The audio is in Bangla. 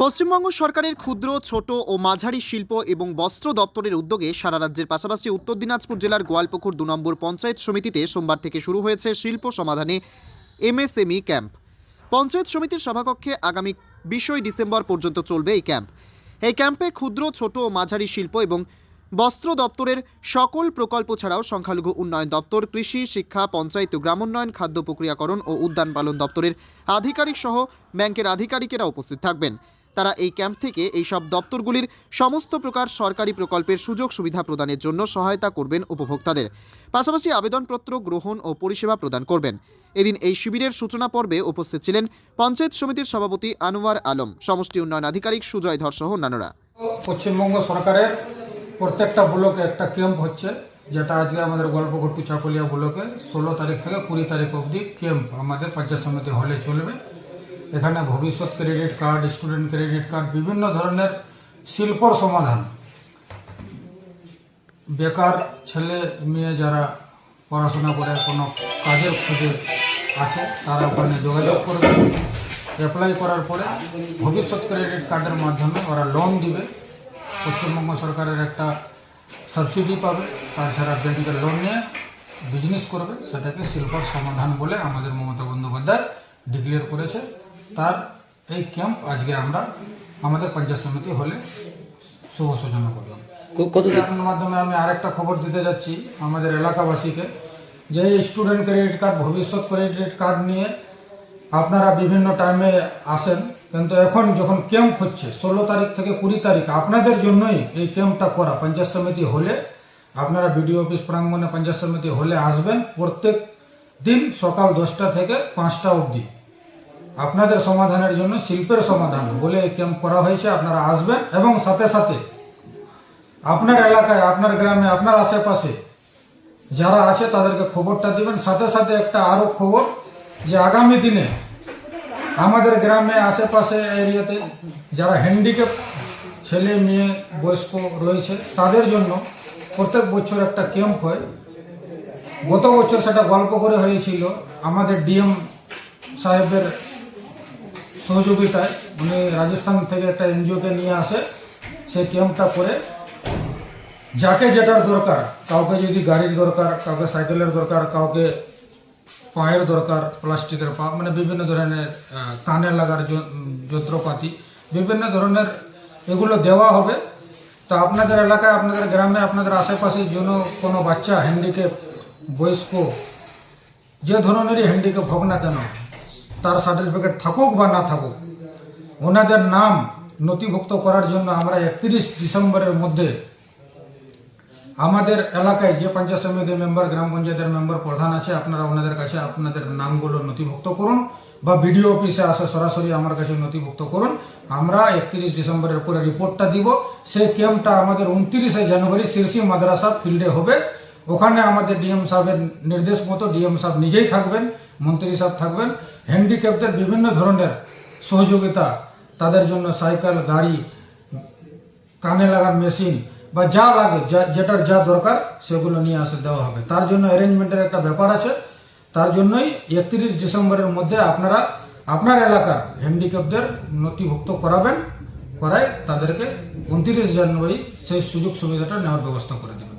পশ্চিমবঙ্গ সরকারের ক্ষুদ্র, ছোট ও মাঝারি শিল্প এবং বস্ত্র দপ্তরের উদ্যোগে সারা রাজ্যের পাশাপাশি উত্তর দিনাজপুর জেলার গোয়ালপুকুর দু নম্বর পঞ্চায়েত সমিতিতে সোমবার থেকে শুরু হয়েছে শিল্প সমাধানে এমএসএমই ক্যাম্প। পঞ্চায়েত সমিতির সভাকক্ষে আগামী বিশই ডিসেম্বর পর্যন্ত চলবে এই ক্যাম্প। এই ক্যাম্পে ক্ষুদ্র, ছোট ও মাঝারি শিল্প এবং বস্ত্র দপ্তরের সকল প্রকল্প ছাড়াও সংখ্যালঘু উন্নয়ন দপ্তর, কৃষি, শিক্ষা, পঞ্চায়েত ও গ্রামোন্নয়ন, খাদ্য প্রক্রিয়াকরণ ও উদ্যান পালন দপ্তরের আধিকারিক সহ ব্যাংকের আধিকারিকেরা উপস্থিত থাকবেন। তারা এই ক্যাম্প থেকে এই সব দপ্তরগুলির সমস্ত প্রকার সরকারি প্রকল্পের সুযোগ সুবিধা প্রদানের জন্য সহায়তা করবেন উপভোক্তাদের। পাশাপাশি আবেদনপত্র গ্রহণ ও পরিষেবা প্রদান করবেন। এদিন এই শিবিরের সূচনা পর্বে উপস্থিত ছিলেন পঞ্চায়েত সমিতির সভাপতি আনোয়ার আলম। সমষ্টি উন্নয়ন আধিকারিক সুজয় ধর সহ অন্যান্যরা। পশ্চিমবঙ্গ সরকারের প্রত্যেকটা ব্লকে একটা ক্যাম্প হচ্ছে, যেটা আজকে আমাদের গল্পঘট্টু চাকুলিয়া ব্লকে ষোলো তারিখ থেকে কুড়ি তারিখ অবধি ক্যাম্প আমাদের পঞ্চায়েত সমিতি হলে চলবে। এখানে ভবিষ্যৎ credit card, student credit card, বিভিন্ন ধরনের শিল্পর সমাধান। বেকার ছেলে মেয়ে যারা পড়াশোনা করে কোনো কাজের খুঁজে আছে, তারা ওখানে যোগাযোগ করবে। অ্যাপ্লাই করার পরে ভবিষ্যৎ ক্রেডিট কার্ডের মাধ্যমে ওরা লোন দিবে। পশ্চিমবঙ্গ সরকারের একটা সাবসিডি পাবে, তাছাড়া ব্যাংকের লোন নিয়ে বিজনেস করবে। সেটাকে শিল্পর সমাধান বলে আমাদের মমতা বন্দ্যোপাধ্যায় ডিক্লেয়ার করেছে। তার এই ক্যাম্প আজকে আমরা আমাদের পঞ্চায়েত সমিতি হলে শুভ সূচনা করলাম। আপনার মাধ্যমে আমি আরেকটা খবর দিতে যাচ্ছি আমাদের এলাকাবাসীকে যে স্টুডেন্ট ক্রেডিট কার্ড ভবিষ্যৎ ক্রেডিট কার্ড নিয়ে আপনারা বিভিন্ন টাইমে আসেন কিন্তু এখন যখন ক্যাম্প হচ্ছে ষোলো তারিখ থেকে কুড়ি তারিখ আপনাদের জন্যই এই ক্যাম্পটা করা। পঞ্চায়েত সমিতি হলে আপনারা বিডিও অফিস প্রাঙ্গণে পঞ্চায়েত সমিতি হলে আসবেন প্রত্যেক দিন সকাল দশটা থেকে পাঁচটা অবধি। আপনাদের সমাধানের জন্য শিল্পের সমাধান বলে ক্যাম্প করা হয়েছে, আপনারা আসবেন এবং সাথে সাথে আপনার এলাকায়, আপনার গ্রামে, আপনার আশেপাশে যারা আছে তাদেরকে খবরটা দিবেন। সাথে সাথে একটা আরও খবর যে আগামী দিনে আমাদের গ্রামে আশেপাশে এরিয়াতে যারা হ্যান্ডিক্যাপ ছেলে, মেয়ে, বয়স্ক রয়েছে, তাদের জন্য প্রত্যেক বছর একটা ক্যাম্প হয়। গত বছর সেটা গল্প করে হয়েছিল। আমাদের ডিএম সাহেবের সহযোগিতায় উনি রাজস্থান থেকে একটা এনজিওকে নিয়ে আসে সেই ক্যাম্পটা করে। যাকে যেটার দরকার, কাউকে যদি গাড়ির দরকার, কাউকে সাইকেলের দরকার, কাউকে পায়ের দরকার, প্লাস্টিকের পা মানে বিভিন্ন ধরনের কানে লাগার যন্ত্রপাতি, বিভিন্ন ধরনের এগুলো দেওয়া হবে। তো আপনাদের এলাকায়, আপনাদের গ্রামে, আপনাদের আশেপাশে যেন কোনো বাচ্চা হ্যান্ডিক্যাপ বয়স্ক, যে ধরনেরই হ্যান্ডিক্যাপ হোক না কেন তার সার্টিফিকেট থাকুক বা না থাকুক, ওনাদের নাম নথিভুক্ত করার জন্য আমরা একত্রিশ ডিসেম্বরের মধ্যে আমাদের এলাকায় যে পঞ্চায়েত সমিতির মেম্বার, গ্রাম পঞ্চায়েতের মেম্বার প্রধান আছে, আপনারা ওনাদের কাছে আপনাদের নামগুলো নথিভুক্ত করুন বা বিডিও অফিসে আসে সরাসরি আমার কাছে নথিভুক্ত করুন। আমরা একত্রিশ ডিসেম্বরের পরে রিপোর্টটা দিব। সেই ক্যাম্পটা আমাদের উনত্রিশে জানুয়ারি শীর্ষি মাদ্রাসা ফিল্ডে হবে। ওখানে আমাদের ডিএম সাহেবের নির্দেশ মতো ডিএম সাহেব নিজেই থাকবেন, মন্ত্রী সাহেব থাকবেন হ্যান্ডিক্যাপদের বিভিন্ন ধরনের সহযোগিতা তাদের জন্য সাইকেল, গাড়ি, কানে লাগার মেশিন বা যা লাগে যেটার যা দরকার সেগুলো নিয়ে আসে দেওয়া হবে। তার জন্য অ্যারেঞ্জমেন্টের একটা ব্যাপার আছে। তার জন্যই একত্রিশ ডিসেম্বরের মধ্যে আপনারা, আপনার এলাকার হ্যান্ডিক্যাপদের নথিভুক্ত করাবেন, করায় তাদেরকে উনত্রিশ জানুয়ারি সেই সুযোগ সুবিধাটা নেওয়ার ব্যবস্থা করে দেবেন।